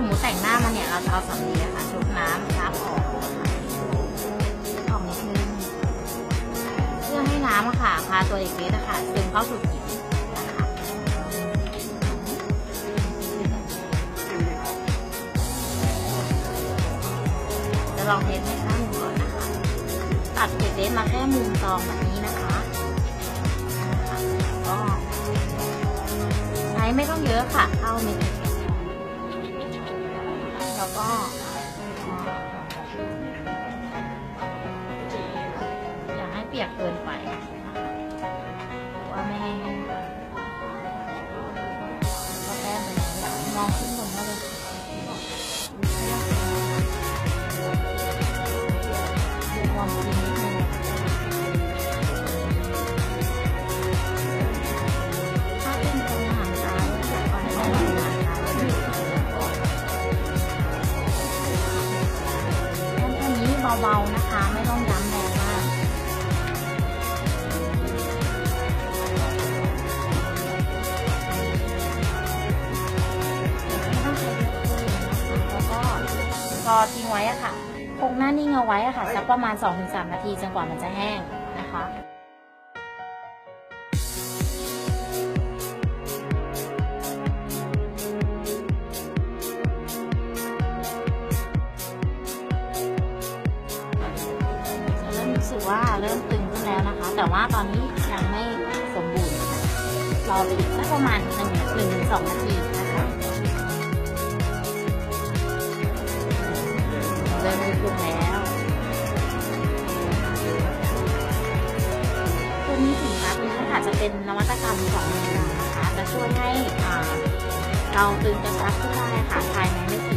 สมมติแต่งหน้ามาเนี่ยเราจะเอาสำลีอะค่ะชุบน้ำซับออกออกนิดนึงเพื่อให้น้ำอะค่ะพาตัวเอกเลสอะค่ะซึมเข้าสู่ผิวนะคะจะลองเทสให้ข้างหนึ่งก่อนนะคะ ตัดเอกเลสมาแค่มุมซองแบบนี้นะคะก็ใช้ไม่ต้องเยอะค่ะเข้าเม็ด แล้วก็อย่าให้เปียกเกินไป เบาๆนะคะ ไม่ต้องย้ำแรงมากแล้วก็รอทิ้งไว้อะค่ะ คงหน้านิ่งเอาไว้อะค่ะสักประมาณ 2-3 นาทีจนกว่ามันจะแห้งนะคะ รู้สึกว่าเริ่มตึงขึ้นแล้วนะคะ แต่ว่าตอนนี้ยังไม่สมบูรณ์รอไปอีกสักประมาณหนึ่งหนึ่งถึงสองนาทีนะคะเริ่มยุบลงแล้วตัวนี้สินค้าตัวนี้ค่ะจะเป็นนวัตกรรมของโรงงานนะคะ จะช่วยให้เราตึงกระชับขึ้นได้ค่ะภายในไม่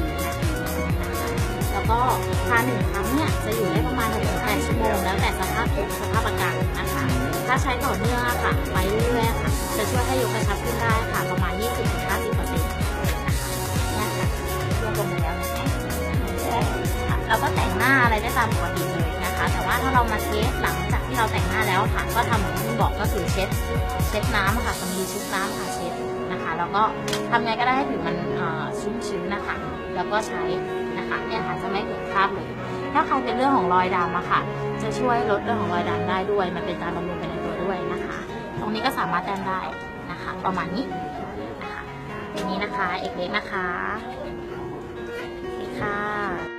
แล้วก็ทานหนึ่งครั้งเนี่ยจะอยู่ได้ประมาณ 6-8 ชั่วโมง แล้วแต่สภาพสภาพอากาศนะคะ ถ้าใช้ต่อเนื่องค่ะ ไปเรื่อยๆค่ะ จะช่วยให้ยกกระชับขึ้นได้ค่ะ ประมาณ 20-50%นะคะเนี่ยค่ะรวมแล้วนะคะค่ะเราก็แต่งหน้าอะไรได้ตามปกติเลยนะคะ แต่ว่าถ้าเรามาเทสหลังจากที่เราแต่งหน้าแล้วค่ะ ก็ทำเหมือนที่บอกก็คือเช็ด เช็ดน้ำค่ะสำลีชุบน้ำค่ะเช็ดนะคะ แล้วก็ทำไงก็ได้ให้ผิวมันชุ่มชื้นนะคะ แล้วก็ใช้นะคะเนี่ยค่ะ ถ้าใครเป็นเรื่องของรอยดำอะค่ะ จะช่วยลดเรื่องของรอยดำได้ด้วย มันเป็นการบำรุงไปในตัวด้วยนะคะ ตรงนี้ก็สามารถแต้มได้นะคะ ประมาณนี้นะคะทีนี้นะคะ เอกเล็กนะคะค่ะ